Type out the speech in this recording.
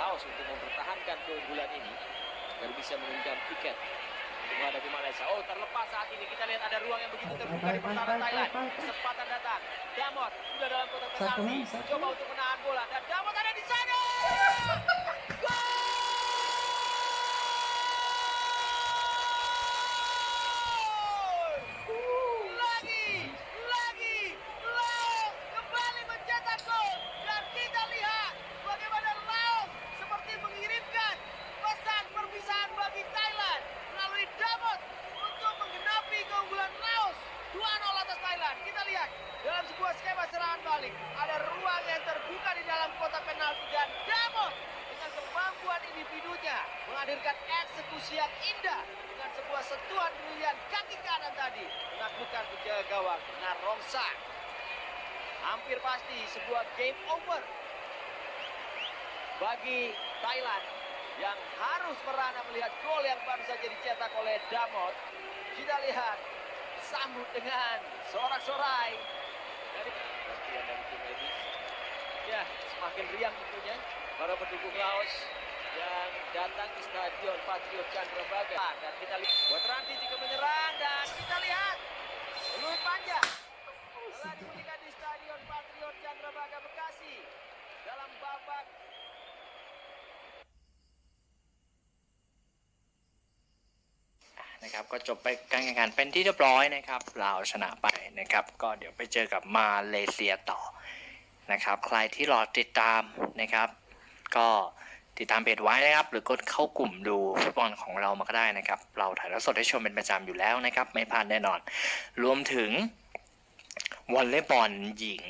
Laos untuk mempertahankan keunggulan ini dan bisa menunjang tiket menghadapi Malaysia. Oh, terlepas saat ini kita lihat ada ruang yang begitu terbuka di pertahanan Thailand. Kesempatan datang. Damot sudah dalam kotak penalti. Coba untuk menahan bola dan Damot ada di sana. Gol! Lagi, lagi, Laos kembali mencetak gol dan kita lihat bagaimana Laos seperti mengirimkan pesan perpisahan bagi Thailand melalui Damot untuk menggenapi keunggulan Laos 2-0 Thailand. Kita lihat dalam sebuah skema serangan balik ada ruang yang terbuka di dalam kotak penalti dan Damot dengan kemampuan individunya menghadirkan eksekusi yang indah dengan sebuah sentuhan brilian kaki kanan tadi menaklukkan penjaga gawang Narongsa. Hampir pasti sebuah game over bagi Thailand yang harus merana melihat gol yang baru saja dicetak oleh Damot. Kita lihat sambut dengan sorak-sorai dari bagian dari tim medis. Ya, semakin riang tentunya. Para pendukung Laos yang datang ke Stadion Patriot Candrabaga. Dan kita lihat buat Ranti juga menyerang dan kita lihat. Peluit panjang telah diberikan di Stadion Patriot Candrabaga Bekasi. Dalam babak นะครับก็จบไปการแข่งขันเป็นที่เรียบร้อยนะครับลาวชนะไปนะครับ ก็เดี๋ยวไปเจอกับมาเลเซียต่อนะครับ ใครที่รอติดตามนะครับ ก็ติดตามเพจไว้นะครับ หรือกดเข้ากลุ่มดูฟุตบอลของเรามาก็ได้นะครับ เราถ่ายทอดสดให้ชมเป็นประจำอยู่แล้วนะครับ ไม่พลาดแน่นอน รวมถึงวอลเลย์บอลหญิง